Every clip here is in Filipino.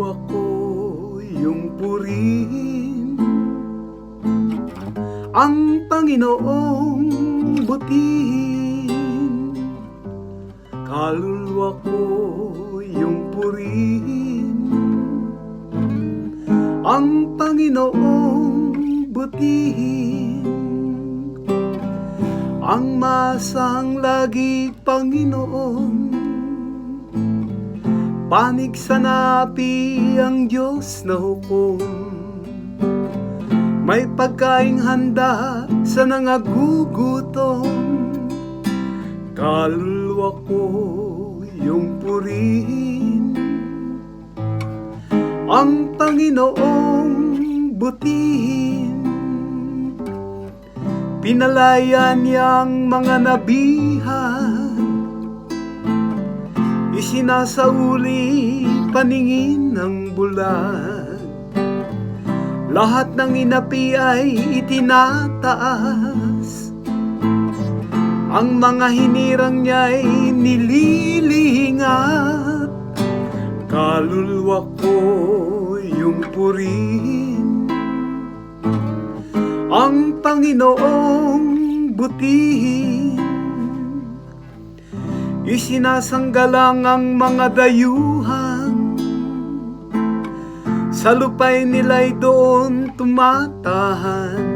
Kaluluwa ko yung purihin Ang Panginoong butihin. Kaluluwa ko yung purihin Ang Panginoong butihin. Ang masang lagi Panginoon Panig sa napi ang Diyos na hukom. May pagkaing handa sa nangagugutom. Kaluluwa ko yung purihin. Ang Panginoong butihin. Pinalaya niyang mga nabihan Isinasauli paningin ng bulan Lahat ng inapi ay itinataas. Ang mga hinirang niya'y nililingat Kaluluwa ko yung purihin Ang Panginoong butihin Isinasanggalang ang mga dayuhan. Sa lupay nila'y doon tumatahan.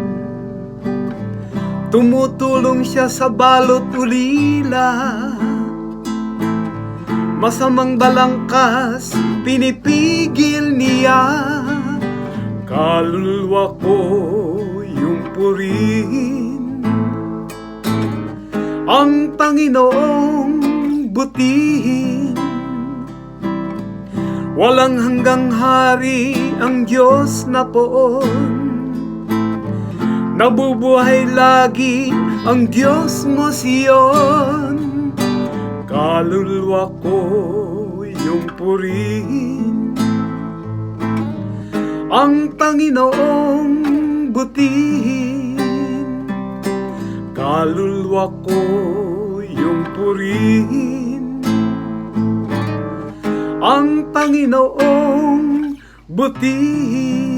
Tumutulong siya sa balot ulila. Masamang balangkas pinipigil niya. Kaluluwa ko yung purihin Ang Panginoong butihin Walang hanggang hari ang Diyos na poon. Nabubuhay lagi ang Diyos mo siyon Kaluluwa ko yung purihin. Ang Panginoong butihin. Kaluluwa ko yung purihin Ang Panginoong butihin